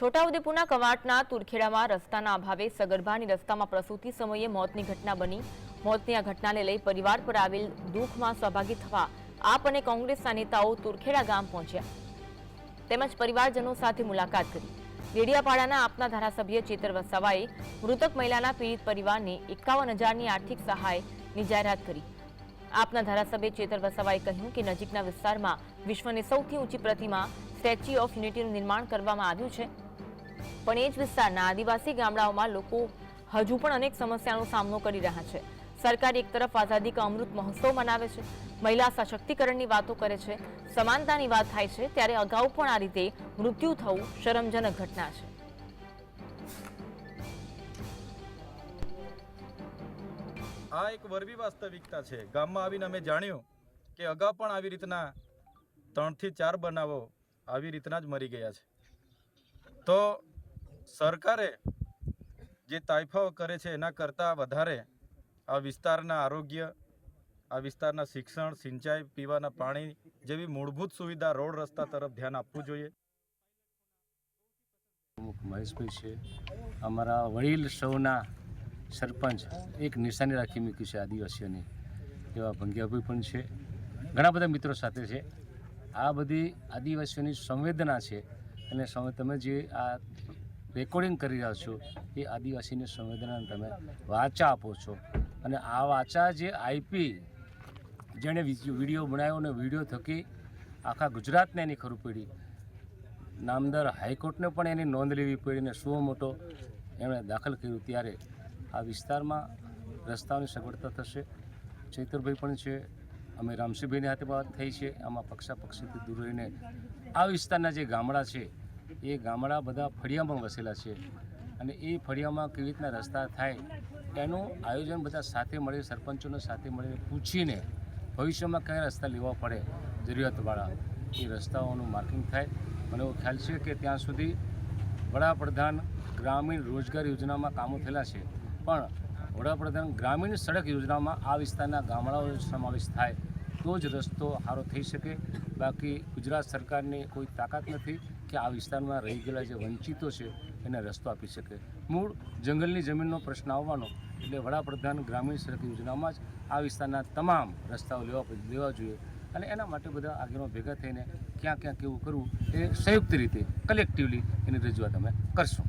છોટાઉદેપુરના કવાંટના તુરખેડામાં રસ્તાના અભાવે સગર્ભાની રસ્તામાં પ્રસૂતિ સમયે મોતની ઘટના બની. મોતની આ ઘટનાને લઈ પરિવાર પર આવેલ દુઃખમાં સહભાગી થવા આપ અને કોંગ્રેસના નેતાઓ તુરખેડા ગામ પહોંચ્યા. તેમજ પરિવારજનો સાથે મુલાકાત કરી. ડેડિયાપાડાના આપના ધારાસભ્ય ચેતર વસાવાએ મૃતક મહિલાના પીડિત પરિવારને એકાવન હજારની આર્થિક સહાયની જાહેરાત કરી. આપના ધારાસભ્ય ચેતર વસાવાએ કહ્યું કે નજીકના વિસ્તારમાં વિશ્વની સૌથી ઊંચી પ્રતિમા સ્ટેચ્યુ ઓફ યુનિટીનું નિર્માણ કરવામાં આવ્યું છે. પણ એ જ વિસ્તારના આદિવાસી ગામડાઓમાં લોકો હજુ પણ અનેક સમસ્યાનો સામનો કરી રહ્યા છે. સરકાર એક તરફ આઝાદી કા અમૃત મહોત્સવ મનાવે છે. મહિલા સશક્તિકરણની વાતો કરે છે. સમાનતાની વાત થાય છે. ત્યારે અગાઉ પણ આ રીતે મૃત્યુ થવું શરમજનક ઘટના છે. આ એક વરવી વાસ્તવિકતા છે. ગામમાં આવીને અમે જાણ્યું કે અગાઉ પણ આવી રીતના ત્રણથી ચાર બનાવો આવી રીતના જ મરી ગયા છે. તો સરકારે જે તાઇફાઓ કરે છે, એના કરતાં વધારે આ વિસ્તારના આરોગ્ય, આ વિસ્તારના શિક્ષણ, સિંચાઈ, પીવાના પાણી જેવી મૂળભૂત સુવિધા રોડ રસ્તા તરફ ધ્યાન આપવું જોઈએ. પ્રમુખ મહેશભાઈ છે. અમારા વડીલ સૌના સરપંચ એક નિશાની રાખી મૂકી છે આદિવાસીઓની, એવા ભંગ્યાભાઈ પણ છે. ઘણા બધા મિત્રો સાથે છે. આ બધી આદિવાસીઓની સંવેદના છે. અને તમે જે આ રેકોર્ડિંગ કરી રહ્યા છો એ આદિવાસીની સંવેદનાને તમે વાચા આપો છો. અને આ વાચા જે આઈપી જેણે વીડિયો બનાવ્યો અને વીડિયો થકી આખા ગુજરાતને એની ખરું પડી. નામદાર હાઈકોર્ટને પણ એની નોંધ લેવી પડી અને શું મોટો એમણે દાખલ કર્યું. ત્યારે આ વિસ્તારમાં રસ્તાઓની સગવડતા થશે. ચૈતરભાઈ પણ છે. અમે રામસિંહભાઈની હાથે વાત થઈ છે. આમાં પક્ષાપક્ષીથી દૂર રહીને આ વિસ્તારના જે ગામડા છે એ ગામડા બધા ફળિયામાં વસેલા છે. અને એ ફળિયામાં કેવી રીતના રસ્તા થાય, એનું આયોજન બધા સાથે મળી સરપંચોને સાથે મળીને પૂછીને ભવિષ્યમાં કયા રસ્તા લેવા પડે જરૂરિયાતવાળા, એ રસ્તાઓનું માર્કિંગ થાય. મને એવો ખ્યાલ છે કે ત્યાં સુધી વડાપ્રધાન ગ્રામીણ રોજગાર યોજનામાં કામો થયેલા છે. પણ વડાપ્રધાન ગ્રામીણ સડક યોજનામાં આ વિસ્તારના ગામડાઓનો સમાવેશ થાય, તો જ રસ્તો સારો થઈ શકે. બાકી ગુજરાત સરકારની કોઈ તાકાત નથી. કે આ વિસ્તારમાં રહી ગયેલા જે વંચિતો છે, એને રસ્તો આપી શકે. મૂળ જંગલની જમીનનો પ્રશ્ન આવવાનો, એટલે વડાપ્રધાન ગ્રામીણ સડક યોજનામાં જ આ વિસ્તારના તમામ રસ્તાઓ લેવા લેવા જોઈએ. અને એના માટે બધા આગેવાનો ભેગા થઈને ક્યાં ક્યાં કેવું કરવું, એ સંયુક્ત રીતે કલેક્ટિવલી એની રજૂઆત અમે કરશું.